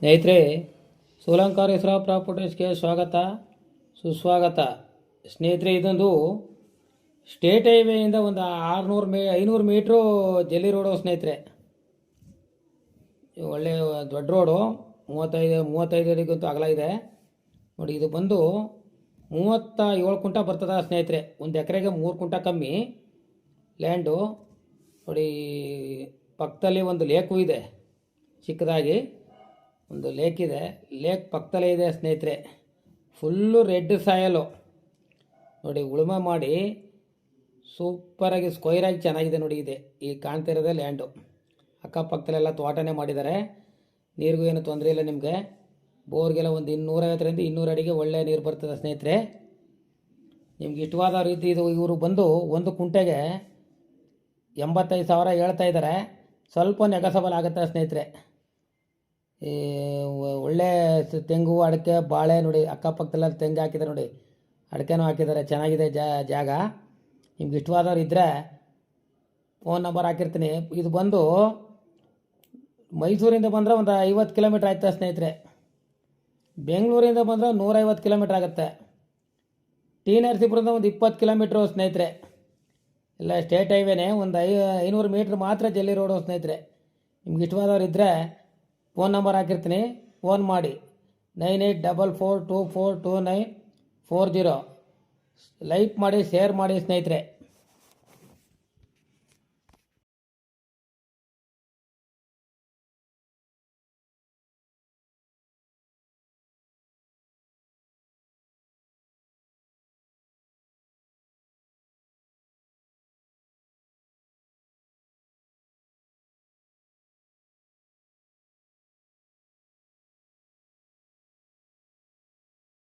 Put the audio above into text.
ಸ್ನೇಹಿತರೆ, ಸೋಲಂಕಾರ ಹೆಸರ ಪ್ರಾಪರ್ಟೀಸ್ಗೆ ಸ್ವಾಗತ, ಸುಸ್ವಾಗತ. ಸ್ನೇಹಿತರೆ, ಇದೊಂದು ಸ್ಟೇಟ್ ಹೈವೇಯಿಂದ ಒಂದು ಆರುನೂರು ಮೀ, ಐನೂರು ಮೀಟ್ರು ಜಲ್ಲಿ ರೋಡು ಸ್ನೇಹಿತರೆ. ಒಳ್ಳೆ ದೊಡ್ಡ ರೋಡು, ಮೂವತ್ತೈದು ಮೂವತ್ತೈದು ಅಡಿಗಂತೂ ಅಗಲ ಇದೆ. ನೋಡಿ, ಇದು ಬಂದು ಮೂವತ್ತ ಏಳು ಕುಂಟ ಬರ್ತದ ಸ್ನೇಹಿತರೆ. ಒಂದು ಎಕರೆಗೆ ಮೂರು ಕುಂಟ ಕಮ್ಮಿ ಲ್ಯಾಂಡು. ನೋಡಿ, ಪಕ್ಕದಲ್ಲಿ ಒಂದು ಲೇಕು ಇದೆ, ಚಿಕ್ಕದಾಗಿ. ಒಂದು ಲೇಕ್ ಇದೆ. ಲೇಕ್ ಪಕ್ಕದಲ್ಲೇ ಇದೆ ಸ್ನೇಹಿತರೆ. ಫುಲ್ಲು ರೆಡ್ ಸಾಯಲು. ನೋಡಿ, ಉಳುಮೆ ಮಾಡಿ ಸೂಪರಾಗಿ ಸ್ಕ್ವೈರಾಗಿ ಚೆನ್ನಾಗಿದೆ ನೋಡಿ ಇದೆ. ಈ ಕಾಣ್ತಾ ಇರೋದೇ ಲ್ಯಾಂಡು. ಅಕ್ಕಪಕ್ಕದಲ್ಲೆಲ್ಲ ತೋಟನೇ ಮಾಡಿದ್ದಾರೆ. ನೀರಿಗೂ ಏನು ತೊಂದರೆ ಇಲ್ಲ ನಿಮಗೆ. ಬೋರ್ಗೆಲ್ಲ ಒಂದು ಇನ್ನೂರೈವತ್ತರಿಂದ ಇನ್ನೂರು ಅಡಿಗೆ ಒಳ್ಳೆಯ ನೀರು ಬರ್ತದೆ ಸ್ನೇಹಿತರೆ. ನಿಮ್ಗೆ ಇಷ್ಟವಾದ ರೀತಿ ಇದು ಇವರು ಬಂದು ಒಂದು ಕುಂಟೆಗೆ ಎಂಬತ್ತೈದು ಸಾವಿರ ಹೇಳ್ತಾ ಇದ್ದಾರೆ. ಸ್ವಲ್ಪ ನೆಗಸಬಲ್ ಆಗುತ್ತೆ ಸ್ನೇಹಿತರೆ. ಈ ಒಳ್ಳೆ ತೆಂಗು, ಅಡಿಕೆ, ಬಾಳೆ ನೋಡಿ ಅಕ್ಕಪಕ್ಕದಲ್ಲ ತೆಂಗು ಹಾಕಿದ್ದಾರೆ ನೋಡಿ. ಅಡಿಕೆನೂ ಹಾಕಿದ್ದಾರೆ, ಚೆನ್ನಾಗಿದೆ ಜಾಗ. ನಿಮ್ಗೆ ಇಷ್ಟವಾದವ್ರು ಇದ್ದರೆ ಫೋನ್ ನಂಬರ್ ಹಾಕಿರ್ತೀನಿ. ಇದು ಬಂದು ಮೈಸೂರಿಂದ ಬಂದರೆ ಒಂದು ಐವತ್ತು ಕಿಲೋಮೀಟ್ರ್ ಆಯ್ತಾ ಸ್ನೇಹಿತರೆ. ಬೆಂಗಳೂರಿಂದ ಬಂದರೆ ನೂರೈವತ್ತು ಕಿಲೋಮೀಟ್ರ್ ಆಗುತ್ತೆ. ಟಿ ನರಸೀಪುರದಿಂದ ಒಂದು ಇಪ್ಪತ್ತು ಕಿಲೋಮೀಟ್ರು ಸ್ನೇಹಿತರೆ. ಇಲ್ಲ ಸ್ಟೇಟ್ ಹೈವೇನೆ, ಒಂದು ಐ, ಐನೂರು ಮೀಟ್ರ್ ಮಾತ್ರ ಜಲ್ಲಿ ರೋಡು ಸ್ನೇಹಿತರೆ. ನಿಮ್ಗೆ ಇಷ್ಟವಾದವ್ರು ಇದ್ದರೆ ಫೋನ್ ನಂಬರ್ ಹಾಕಿರ್ತೀನಿ. ಫೋನ್ ಮಾಡಿ. Nine eight double four two four two nine four zero. Like ಮಾಡಿ, ಶೇರ್ ಮಾಡಿ ಸ್ನೇಹಿತರೆ.